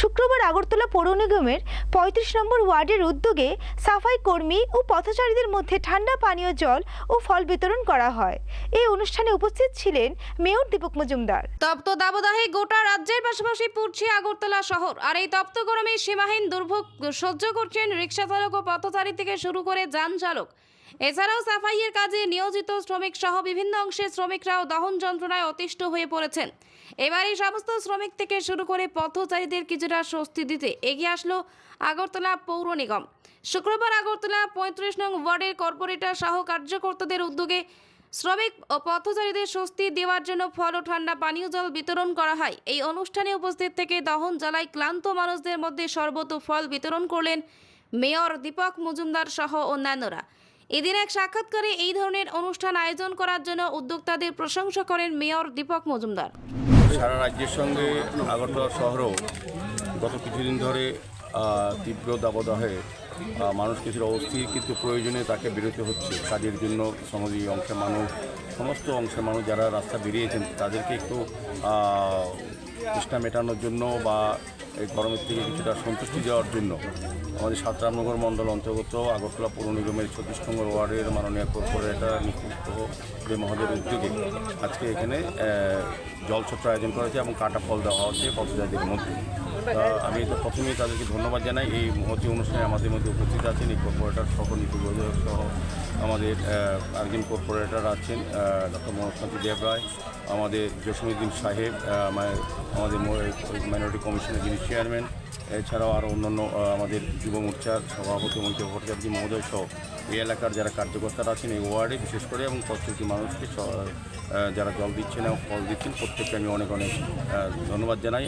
শুক্রবার আগরতলা পৌর নিগমের পঁয়ত্রিশ নম্বর ওয়ার্ডের উদ্যোগে সাফাই কর্মী ও পথচারীদের মধ্যে ঠান্ডা পানীয় জল ও ফল বিতরণ করা হয়। এই অনুষ্ঠানে উপস্থিত ছিলেন মেয়র দীপক মজুমদার। তপ্ত দাবদাহে গোটা রাজ্যের পাশাপাশি পড়ছে আগরতলা শহর। আর এই তপ্ত গরমে সীমাহীন দুর্ভোগ সহ্য করছেন রিক্সা চালক ও পথচারী থেকে শুরু করে যান চালক এছাড়াও সাফাইয়ের কাজে নিয়োজিত শ্রমিক সহ বিভিন্ন অংশের শ্রমিকরাও দহন যন্ত্রণায় অতিষ্ঠ হয়ে পড়েছেন। এবার এই সমস্ত শ্রমিক থেকে শুরু করে পথচারীদের কিছুটা স্বস্তি দিতে এগিয়ে আসলো আগরতলা পৌর নিগম। শুক্রবার আগরতলা পঁয়ত্রিশ নং ওয়ার্ডের কর্পোরেটর সহ কার্যকর্তাদের উদ্যোগে শ্রমিক ও পথচারীদের স্বস্তি দেওয়ার জন্য ফল ও ঠান্ডা পানীয় জল বিতরণ করা হয়। এই অনুষ্ঠানে উপস্থিত থেকে দহন জ্বালায় ক্লান্ত মানুষদের মধ্যে শরবত ও ফল বিতরণ করলেন মেয়র দীপক মজুমদার সহ অন্যান্যরা। এদিন এক সাক্ষাৎকারে এই ধরনের অনুষ্ঠান আয়োজন করার জন্য উদ্যোক্তাদের প্রশংসা করেন মেয়র দীপক মজুমদার। সারা রাজ্যের সঙ্গে আগরতলা শহরও গত কিছুদিন ধরে তীব্র দাবদাহে মানুষ কিছুটা অস্থির কিন্তু প্রয়োজনে তাকে বেরোতে হচ্ছে। কাজের জন্য সমাজী অংশের মানুষ, সমস্ত অংশের মানুষ যারা রাস্তা বেরিয়েছেন, তাদেরকে একটু তৃষ্ণা মেটানোর জন্য বা এই গরমের থেকে কিছুটা সন্তুষ্টি দেওয়ার জন্য আমাদের সাতরামনগর মণ্ডল অন্তর্গত আগরতলা পৌর নিগমের ছত্রিশ নম্বর ওয়ার্ডের মাননীয় কর্পোরেটর নিকুত যে মহাদের উদ্যোগে আজকে এখানে জল জলছত্র আয়োজন করা হয়েছে এবং কাটা ফল দেওয়া হচ্ছে পথযাত্রীদের মধ্যে। আমি তো প্রথমেই তাদেরকে ধন্যবাদ জানাই। এই মহতি অনুষ্ঠানে আমাদের মধ্যে উপস্থিত আছেন, এই কর্পোরেটর সহ নীতি সহ আমাদের আরেকজন কর্পোরেটর আছেন ডক্টর মনোজকান্তি দেব রায়, আমাদের জসীমুদ্দিন সাহেব আমাদের মাইনরিটি কমিশনের যিনি চেয়ারম্যান এছাড়াও আরও অন্যান্য আমাদের যুব মোর্চার সভাপতি মন্ত্রী ভট্টাচার্য মহোদয় সহ এই এলাকার যারা কার্যকর্তারা আছেন এই ওয়ার্ডে বিশেষ করে এবং প্রত্যেকটি মানুষকে যারা জল দিচ্ছেন এবং ফল দিচ্ছেন, প্রত্যেককে আমি অনেক অনেক ধন্যবাদ জানাই।